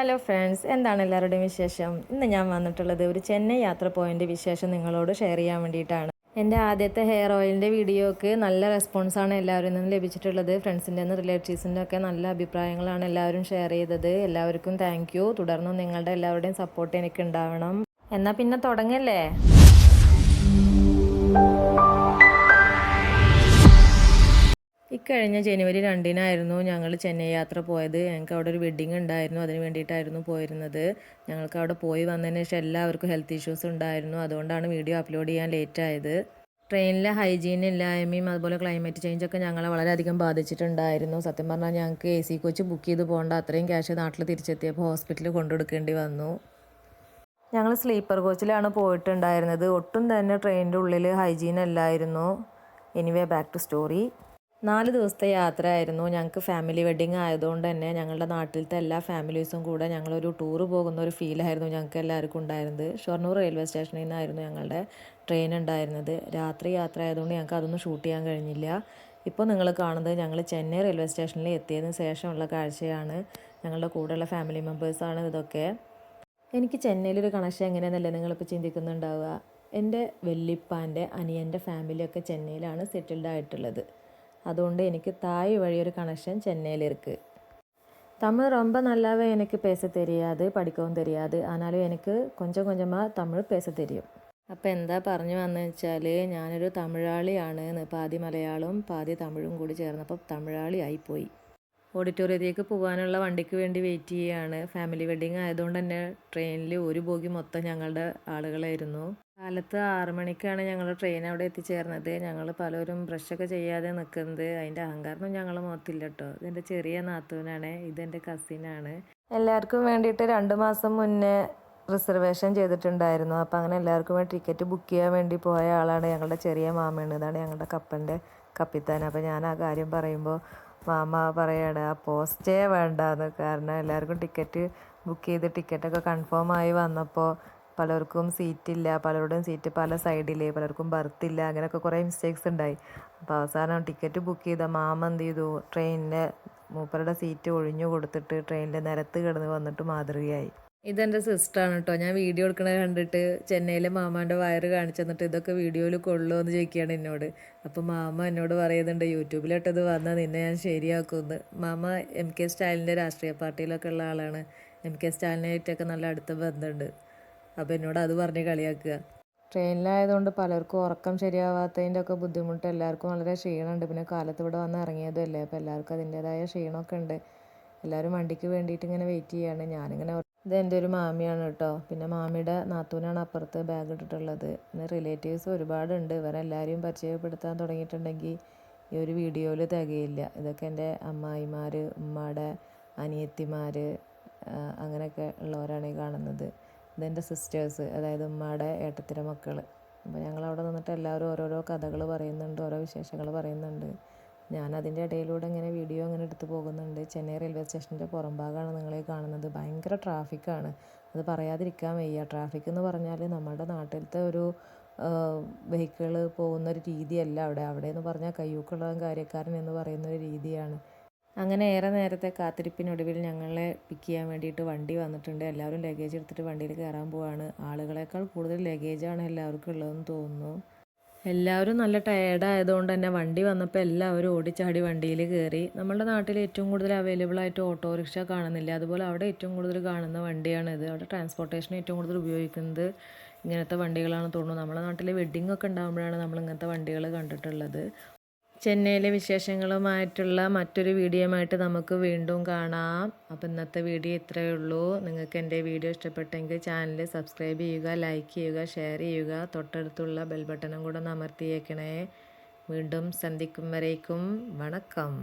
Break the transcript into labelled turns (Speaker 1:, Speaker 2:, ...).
Speaker 1: Hello friends എന്താണ് എല്ലാവരുടെയും വിശേഷം? ഇന്ന് ഞാൻ വന്നിട്ടുള്ളത് ഒരു ചെന്നൈ യാത്ര പോയതിന്റെ വിശേഷം നിങ്ങളോട് ഷെയർ ചെയ്യാൻ വേണ്ടിയിട്ടാണ്. എന്റെ ആദ്യത്തെ ഹെയർ ഓയിലിന്റെ വീഡിയോക്ക് നല്ല റെസ്പോൺസാണ് എല്ലാവരിൽ നിന്നും ലഭിച്ചിട്ടുള്ളത്. ഫ്രണ്ട്സിന്റെ നിന്ന് റിലേറ്റീവ്സിന്റെ ഒക്കെ നല്ല അഭിപ്രായങ്ങളാണ് എല്ലാവരും ഷെയർ ചെയ്തത്. എല്ലാവർക്കും താങ്ക് യു തുടർന്നും നിങ്ങളുടെ എല്ലാവരുടെയും സപ്പോർട്ട് എനിക്ക് ഉണ്ടാവണം. എന്നാൽ പിന്നെ തുടങ്ങല്ലേ? ഇക്കഴിഞ്ഞ ജനുവരി രണ്ടിനായിരുന്നു ഞങ്ങൾ ചെന്നൈ യാത്ര പോയത്. ഞങ്ങൾക്ക് അവിടെ ഒരു വെഡ്ഡിങ് ഉണ്ടായിരുന്നു. അതിന് വേണ്ടിയിട്ടായിരുന്നു പോയിരുന്നത്. ഞങ്ങൾക്ക് അവിടെ പോയി വന്നതിന് ശേഷം എല്ലാവർക്കും ഹെൽത്ത് ഇഷ്യൂസ് ഉണ്ടായിരുന്നു. അതുകൊണ്ടാണ് വീഡിയോ അപ്ലോഡ് ചെയ്യാൻ ലേറ്റ് ആയത്. ട്രെയിനിലെ ഹൈജീൻ ഇല്ലായ്മയും അതുപോലെ ക്ലൈമറ്റ് ചേഞ്ച് ഒക്കെ ഞങ്ങളെ വളരെയധികം ബാധിച്ചിട്ടുണ്ടായിരുന്നു. സത്യം പറഞ്ഞാൽ ഞങ്ങൾക്ക് എ സി കോച്ച് ബുക്ക് ചെയ്ത് പോകേണ്ട അത്രയും ക്യാഷ് നാട്ടിൽ തിരിച്ചെത്തിയപ്പോൾ ഹോസ്പിറ്റലിൽ കൊണ്ടുകൊടുക്കേണ്ടി വന്നു. ഞങ്ങൾ സ്ലീപ്പർ കോച്ചിലാണ് പോയിട്ടുണ്ടായിരുന്നത്. ഒട്ടും തന്നെ ട്രെയിനിന്റെ ഉള്ളിൽ ഹൈജീൻ അല്ലായിരുന്നു. എനിവേ ബാക്ക് ടു സ്റ്റോറി നാല് ദിവസത്തെ യാത്രയായിരുന്നു. ഞങ്ങൾക്ക് ഫാമിലി വെഡിങ് ആയതുകൊണ്ട് തന്നെ ഞങ്ങളുടെ നാട്ടിലത്തെ എല്ലാ ഫാമിലീസും കൂടെ ഞങ്ങളൊരു ടൂർ പോകുന്ന ഒരു ഫീലായിരുന്നു ഞങ്ങൾക്ക് എല്ലാവർക്കും ഉണ്ടായിരുന്നത്. ഷൊർണൂർ റെയിൽവേ സ്റ്റേഷനിൽ നിന്നായിരുന്നു ഞങ്ങളുടെ ട്രെയിൻ ഉണ്ടായിരുന്നത്. രാത്രി യാത്ര ആയതുകൊണ്ട് ഞങ്ങൾക്ക് അതൊന്നും ഷൂട്ട് ചെയ്യാൻ കഴിഞ്ഞില്ല. ഇപ്പോൾ നിങ്ങൾ കാണുന്നത് ഞങ്ങൾ ചെന്നൈ റെയിൽവേ സ്റ്റേഷനിൽ എത്തിയതിന് ശേഷമുള്ള കാഴ്ചയാണ്. ഞങ്ങളുടെ കൂടെയുള്ള ഫാമിലി മെമ്പേഴ്സാണ് ഇതൊക്കെ. എനിക്ക് ചെന്നൈയിലൊരു കണക്ഷൻ എങ്ങനെയാണെന്നല്ലേ നിങ്ങളിപ്പോൾ ചിന്തിക്കുന്നുണ്ടാവുക? എന്റെ വെല്ലിപ്പാന്റെ അനിയന്റെ ഫാമിലിയൊക്കെ ചെന്നൈയിലാണ് സെറ്റിൽഡ് ആയിട്ടുള്ളത്. അതുകൊണ്ട് എനിക്ക് തായ് വഴി ഒരു കണക്ഷൻ சென்னையில் இருக்குது தமிழ் ரொம்ப நல்லாவே എനിക്ക് പേസ தெரியாது പഠിക്കവും தெரியாது ആനാലും എനിക്ക് കൊഞ്ചം കൊഞ്ചമാ തമിഴ് പേസ തരും അപ്പോൾ എന്താ പറഞ്ഞു വന്നു വെച്ചാൽ ഞാനൊരു തമിഴാളിയാണ് പാതി മലയാളവും പാതി തമിഴും കൂടി ചേർന്നപ്പോൾ തമിഴാളി ആയിപ്പോയി. ഓഡിറ്റോറിയത്തിലേക്ക് പോകാനുള്ള വണ്ടിക്ക് വേണ്ടി വെയിറ്റ് ചെയ്യുകയാണ് ഫാമിലി വെഡ്ഡിങ് ആയതുകൊണ്ട് തന്നെ ട്രെയിനിൽ ഒരു ബോഗി മൊത്തം ഞങ്ങളുടെ ആളുകളായിരുന്നു. കാലത്ത് ആറു മണിക്കാണ് ഞങ്ങൾ ട്രെയിൻ അവിടെ എത്തിച്ചേർന്നത്. ഞങ്ങൾ പലരും ബ്രഷൊക്കെ ചെയ്യാതെ നിൽക്കുന്നത് അതിന്റെ അഹങ്കാരമൊന്നും ഞങ്ങളെ മുഖത്തില്ല കേട്ടോ ഇതെന്റെ ചെറിയ നാത്തൂനാണ്. ഇതെന്റെ കസിനാണ് എല്ലാവർക്കും വേണ്ടിയിട്ട് രണ്ട് മാസം മുന്നേ റിസർവേഷൻ ചെയ്തിട്ടുണ്ടായിരുന്നു. അപ്പോൾ അങ്ങനെ എല്ലാവർക്കും വേണ്ടി ടിക്കറ്റ് ബുക്ക് ചെയ്യാൻ വേണ്ടി പോയ ആളാണ് ഞങ്ങളുടെ ചെറിയ മാമയാണ്. ഇതാണ് ഞങ്ങളുടെ കപ്പലിന്റെ കപ്പിത്താൻ. അപ്പോൾ ഞാൻ ആ കാര്യം പറയുമ്പോൾ മാമ പറയാണ് ആ പോസ്റ്റേ വേണ്ടാന്ന് കാരണം എല്ലാവർക്കും ടിക്കറ്റ് ബുക്ക് ചെയ്ത് ടിക്കറ്റൊക്കെ കൺഫേം ആയി വന്നപ്പോൾ പലർക്കും സീറ്റില്ല പലരുടെയും സീറ്റ് പല സൈഡിൽ പലർക്കും ബർത്തില്ല അങ്ങനെയൊക്കെ കുറേ മിസ്റ്റേക്സ് ഉണ്ടായി. അപ്പോൾ അവസാനം ടിക്കറ്റ് ബുക്ക് ചെയ്ത മാമ എന്ത് ചെയ്തു? ട്രെയിനിന്റെ മൂപ്പരുടെ സീറ്റ് ഒഴിഞ്ഞു കൊടുത്തിട്ട് ട്രെയിനിന്റെ നിരത്ത് കിടന്ന് വന്നിട്ട് മാതൃകയായി. ഇതെന്റെ സിസ്റ്ററാണ് കേട്ടോ ഞാൻ വീഡിയോ എടുക്കണത് കണ്ടിട്ട് ചെന്നൈയിലെ മാമാന്റെ വയറ് കാണിച്ചു തന്നിട്ട് ഇതൊക്കെ വീഡിയോയിൽ കൊള്ളുമോ എന്ന് ചോദിക്കുകയാണ് എന്നോട്. അപ്പോൾ മാമ എന്നോട് പറയുന്നുണ്ട് ഇത് വന്നാൽ നിന്നെ ഞാൻ ശരിയാക്കുമെന്ന്. മാമ എം കെ സ്റ്റാലിന്റെ രാഷ്ട്രീയ പാർട്ടിയിലൊക്കെ ഉള്ള ആളാണ്. എം കെ സ്റ്റാലിനായിട്ടൊക്കെ നല്ല അടുത്ത ബന്ധമുണ്ട് അപ്പോൾ എന്നോട് അത് പറഞ്ഞ് കളിയാക്കുക. ട്രെയിനിലായതുകൊണ്ട് പലർക്കും ഉറക്കം ശരിയാവാത്തതിന്റെ ഒക്കെ ബുദ്ധിമുട്ട് എല്ലാവർക്കും വളരെ ക്ഷീണമുണ്ട്. പിന്നെ കാലത്ത് ഇവിടെ വന്ന് ഇറങ്ങിയതല്ലേ അപ്പോൾ എല്ലാവർക്കും അതിന്റേതായ ക്ഷീണമൊക്കെ ഉണ്ട്. എല്ലാവരും വണ്ടിക്ക് വേണ്ടിയിട്ട് ഇങ്ങനെ വെയിറ്റ് ചെയ്യാണ് ഞാനിങ്ങനെ ഇത് എന്റെ ഒരു മാമിയാണ് കേട്ടോ. പിന്നെ മാമിയുടെ നാത്തൂനാണ് അപ്പുറത്ത് ബാഗ് ഇട്ടിട്ടുള്ളത്. പിന്നെ റിലേറ്റീവ്സ് ഒരുപാടുണ്ട്. ഇവരെല്ലാവരെയും പരിചയപ്പെടുത്താൻ തുടങ്ങിയിട്ടുണ്ടെങ്കിൽ ഈ ഒരു വീഡിയോയിൽ തികയില്ല. ഇതൊക്കെ എന്റെ അമ്മായിമാർ ഉമ്മയുടെ അനിയത്തിമാർ അങ്ങനെയൊക്കെ ഉള്ളവരാണ് ഈ കാണുന്നത്. ഇതെന്റെ സിസ്റ്റേഴ്സ് അതായത് ഉമ്മയുടെ ഏട്ടത്തിന്റെ മക്കൾ അപ്പോൾ ഞങ്ങൾ അവിടെ നിന്നിട്ട് എല്ലാവരും ഓരോരോ കഥകൾ പറയുന്നുണ്ട് ഓരോ വിശേഷങ്ങൾ പറയുന്നുണ്ട്. ഞാൻ അതിന്റെ ഇടയിലൂടെ ഇങ്ങനെ വീഡിയോ അങ്ങനെ എടുത്തു പോകുന്നുണ്ട്. ചെന്നൈ റെയിൽവേ സ്റ്റേഷന്റെ പുറം ഭാഗമാണ് നിങ്ങളെ കാണുന്നത്. ഭയങ്കര ട്രാഫിക്കാണ്. അത് പറയാതിരിക്കാൻ വയ്യ. ട്രാഫിക് എന്ന് പറഞ്ഞാൽ നമ്മുടെ നാട്ടിലത്തെ ഒരു വെഹിക്കിൾ പോകുന്ന ഒരു രീതിയല്ല അവിടെ. അവിടെ എന്ന് പറഞ്ഞാൽ കയ്യൂക്കുള്ളവൻ കാര്യക്കാരൻ എന്ന് പറയുന്ന ഒരു രീതിയാണ്. അങ്ങനെ ഏറെ നേരത്തെ കാത്തിരിപ്പിനൊടുവിൽ ഞങ്ങളെ പിക്ക് ചെയ്യാൻ വേണ്ടിയിട്ട് വണ്ടി വന്നിട്ടുണ്ട്. എല്ലാവരും ലഗേജ് എടുത്തിട്ട് വണ്ടിയിൽ കയറാൻ പോവാണ്. ആളുകളെക്കാൾ കൂടുതൽ ലഗേജാണ് എല്ലാവർക്കും ഉള്ളതെന്ന് തോന്നുന്നു. എല്ലാവരും നല്ല ടയേർഡ് ആയതുകൊണ്ട് തന്നെ വണ്ടി വന്നപ്പോൾ എല്ലാവരും ഓടിച്ചാടി വണ്ടിയിൽ കയറി നമ്മുടെ നാട്ടിൽ ഏറ്റവും കൂടുതൽ അവൈലബിൾ ആയിട്ട് ഓട്ടോറിക്ഷ കാണുന്നില്ല? അതുപോലെ അവിടെ ഏറ്റവും കൂടുതൽ കാണുന്ന വണ്ടിയാണിത് അവിടെ ട്രാൻസ്പോർട്ടേഷൻ ഏറ്റവും കൂടുതൽ ഉപയോഗിക്കുന്നത് ഇങ്ങനത്തെ വണ്ടികളാണ് തോന്നുന്നു. നമ്മുടെ നാട്ടിൽ വെഡ്ഡിംഗ് ഒക്കെ ഉണ്ടാകുമ്പോഴാണ് നമ്മൾ ഇങ്ങനത്തെ വണ്ടികൾ കണ്ടിട്ടുള്ളത്. ചെന്നൈയിലെ വിശേഷങ്ങളുമായിട്ടുള്ള മറ്റൊരു വീഡിയോയുമായിട്ട് നമുക്ക് വീണ്ടും കാണാം. അപ്പോൾ ഇന്നത്തെ വീഡിയോ ഇത്രയേ ഉള്ളൂ. നിങ്ങൾക്ക് എന്റെ വീഡിയോ ഇഷ്ടപ്പെട്ടെങ്കിൽ ചാനൽ സബ്സ്ക്രൈബ് ചെയ്യുക ലൈക്ക് ചെയ്യുക ഷെയർ ചെയ്യുക. തൊട്ടടുത്തുള്ള ബെൽ ബട്ടണും കൂടെ അമർത്തിയേക്കണേ. വീണ്ടും സന്ധിക്കും വരേക്കും. വണക്കം.